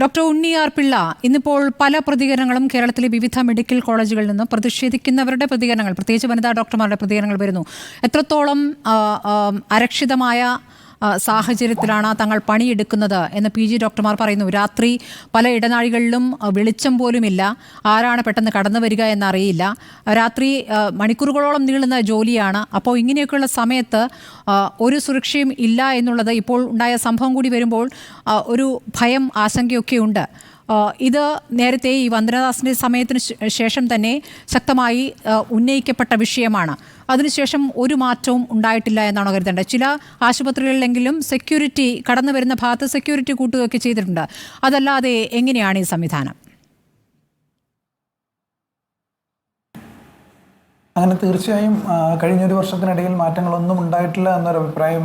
Doctor ഉണ്ണി R Pillai ഇന്നിപ്പോൾ പല പ്രതികരണങ്ങളും കേരളത്തിലെ വിവിധ മെഡിക്കൽ കോളേജുകളിൽ നിന്ന് പ്രതിഷേധിക്കുന്നവരുടെ പ്രതികരണങ്ങൾ പ്രത്യേകിച്ച് വനിതാ ഡോക്ടർമാരുടെ പ്രതികരണങ്ങൾ വരുന്നു. എത്രത്തോളം അരക്ഷിതമായ സാഹചര്യത്തിലാണ് തങ്ങൾ പണിയെടുക്കുന്നത് എന്ന് പി ജി ഡോക്ടർമാർ പറയുന്നു. രാത്രി പല ഇടനാഴികളിലും വെളിച്ചം പോലുമില്ല. ആരാണ് പെട്ടെന്ന് കടന്നു വരിക എന്നറിയില്ല. രാത്രി മണിക്കൂറുകളോളം നീളുന്ന ജോലിയാണ്. അപ്പോൾ ഇങ്ങനെയൊക്കെയുള്ള സമയത്ത് ഒരു സുരക്ഷയും ഇല്ല എന്നുള്ളത് ഇപ്പോൾ ഉണ്ടായ സംഭവം കൂടി വരുമ്പോൾ ഒരു ഭയം ആശങ്കയൊക്കെ ഉണ്ട്. ഇത് നേരത്തെ ഈ വന്ദനദാസിന്റെ സമയത്തിന് ശേഷം തന്നെ ശക്തമായി ഉന്നയിക്കപ്പെട്ട വിഷയമാണ്. അതിനുശേഷം ഒരു മാറ്റവും ഉണ്ടായിട്ടില്ല എന്നാണോ കരുതേണ്ടത്. ചില ആശുപത്രികളിലെങ്കിലും സെക്യൂരിറ്റി കടന്നു വരുന്ന ഭാഗത്ത് സെക്യൂരിറ്റി കൂട്ടുകയൊക്കെ ചെയ്തിട്ടുണ്ട്. അതല്ലാതെ എങ്ങനെയാണ് ഈ സംവിധാനം? അങ്ങനെ തീർച്ചയായും കഴിഞ്ഞ ഒരു വർഷത്തിനിടയിൽ മാറ്റങ്ങളൊന്നും ഉണ്ടായിട്ടില്ല എന്നൊരു അഭിപ്രായം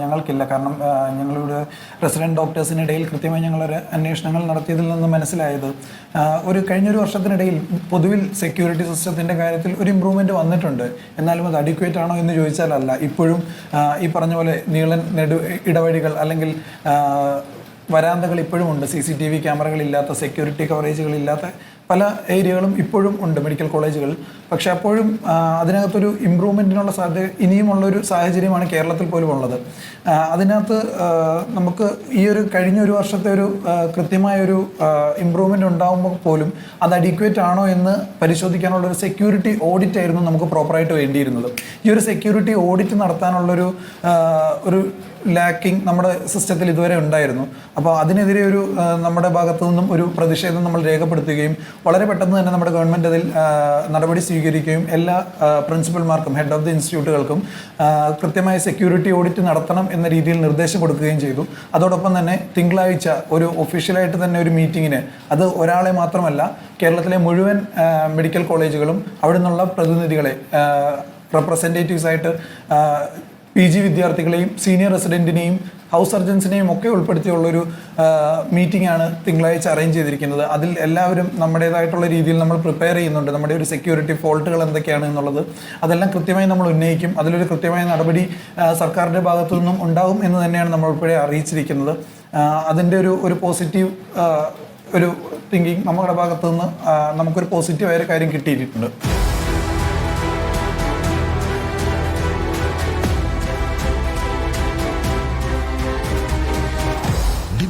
ഞങ്ങൾക്കില്ല. കാരണം ഞങ്ങളുടെ റെസിഡന്റ് ഡോക്ടേഴ്സിനിടയിൽ കൃത്യമായി ഞങ്ങളൊരു അന്വേഷണങ്ങൾ നടത്തിയതിൽ നിന്ന് മനസ്സിലായത് ഒരു കഴിഞ്ഞൊരു വർഷത്തിനിടയിൽ പൊതുവിൽ സെക്യൂരിറ്റി സിസ്റ്റത്തിന്റെ കാര്യത്തിൽ ഒരു ഇമ്പ്രൂവ്മെന്റ് വന്നിട്ടുണ്ട്. എന്നാലും അത് അഡിക്വേറ്റ് ആണോ എന്ന് ചോദിച്ചാലല്ല. ഇപ്പോഴും ഈ പറഞ്ഞ പോലെ നീളൻ നെടു ഇടവഴികൾ അല്ലെങ്കിൽ വരാന്തകൾ ഇപ്പോഴും ഉണ്ട് സി സി ടി വി ക്യാമറകളില്ലാത്ത സെക്യൂരിറ്റി കവറേജുകളില്ലാത്ത പല ഏരിയകളും ഇപ്പോഴും ഉണ്ട് മെഡിക്കൽ കോളേജുകൾ. പക്ഷെ അപ്പോഴും അതിനകത്തൊരു ഇമ്പ്രൂവ്മെന്റിനുള്ള സാധ്യത ഇനിയുമുള്ളൊരു സാഹചര്യമാണ് കേരളത്തിൽ പോലും ഉള്ളത്. അതിനകത്ത് നമുക്ക് ഈ ഒരു കഴിഞ്ഞ ഒരു വർഷത്തെ ഒരു കൃത്യമായൊരു ഇമ്പ്രൂവ്മെന്റ് ഉണ്ടാകുമ്പോൾ പോലും അത് അഡിക്വേറ്റ് ആണോ എന്ന് പരിശോധിക്കാനുള്ള ഒരു സെക്യൂരിറ്റി ഓഡിറ്റ് ആയിരുന്നു നമുക്ക് പ്രോപ്പറായിട്ട് വേണ്ടിയിരുന്നത്. ഈ ഒരു സെക്യൂരിറ്റി ഓഡിറ്റ് നടത്താനുള്ളൊരു ഒരു ലാക്കിംഗ് നമ്മുടെ സിസ്റ്റത്തിൽ ഇതുവരെ ഉണ്ടായിരുന്നു. അപ്പോൾ അതിനെതിരെ ഒരു നമ്മുടെ ഭാഗത്തു നിന്നും ഒരു പ്രതിഷേധം നമ്മൾ രേഖപ്പെടുത്തുകയും വളരെ പെട്ടെന്ന് തന്നെ നമ്മുടെ ഗവൺമെന്റ് അതിൽ നടപടി സ്വീകരിക്കുകയും എല്ലാ പ്രിൻസിപ്പൽമാർക്കും ഹെഡ് ഓഫ് ദി ഇൻസ്റ്റിറ്റ്യൂട്ടുകൾക്കും കൃത്യമായ സെക്യൂരിറ്റി ഓഡിറ്റ് നടത്തണം എന്ന രീതിയിൽ നിർദ്ദേശം കൊടുക്കുകയും ചെയ്തു. അതോടൊപ്പം തന്നെ തിങ്കളാഴ്ച ഒരു ഒഫീഷ്യലായിട്ട് തന്നെ ഒരു മീറ്റിങ്ങിന് അത് ഒരാളെ മാത്രമല്ല കേരളത്തിലെ മുഴുവൻ മെഡിക്കൽ കോളേജുകളും അവിടെ നിന്നുള്ള പ്രതിനിധികളെ റെപ്രസെന്റേറ്റീവ്സ് ആയിട്ട് പി ജി വിദ്യാർത്ഥികളെയും സീനിയർ റെസിഡന്റിനെയും ഹൗസ് സർജൻസിനെയും ഒക്കെ ഉൾപ്പെടുത്തിയുള്ളൊരു മീറ്റിംഗ് ആണ് തിങ്കളാഴ്ച അറേഞ്ച് ചെയ്തിരിക്കുന്നത്. അതിൽ എല്ലാവരും നമ്മുടേതായിട്ടുള്ള രീതിയിൽ നമ്മൾ പ്രിപ്പയർ ചെയ്യുന്നുണ്ട്. നമ്മുടെ ഒരു സെക്യൂരിറ്റി ഫോൾട്ടുകൾ എന്തൊക്കെയാണ് എന്നുള്ളത്. അതെല്ലാം കൃത്യമായി നമ്മൾ ഉന്നയിക്കും. അതിലൊരു കൃത്യമായ നടപടി സർക്കാരിന്റെ ഭാഗത്തു നിന്നും ഉണ്ടാകും എന്ന് തന്നെയാണ് നമ്മൾ ഇപ്പോഴേ അറിയിച്ചിരിക്കുന്നത്. അതിന്റെ ഒരു ഒരു പോസിറ്റീവ് ഒരു തിങ്കിങ് നമ്മുടെ ഭാഗത്തു നിന്ന് നമുക്കൊരു പോസിറ്റീവായ കാര്യം കിട്ടിയിട്ടുണ്ട്.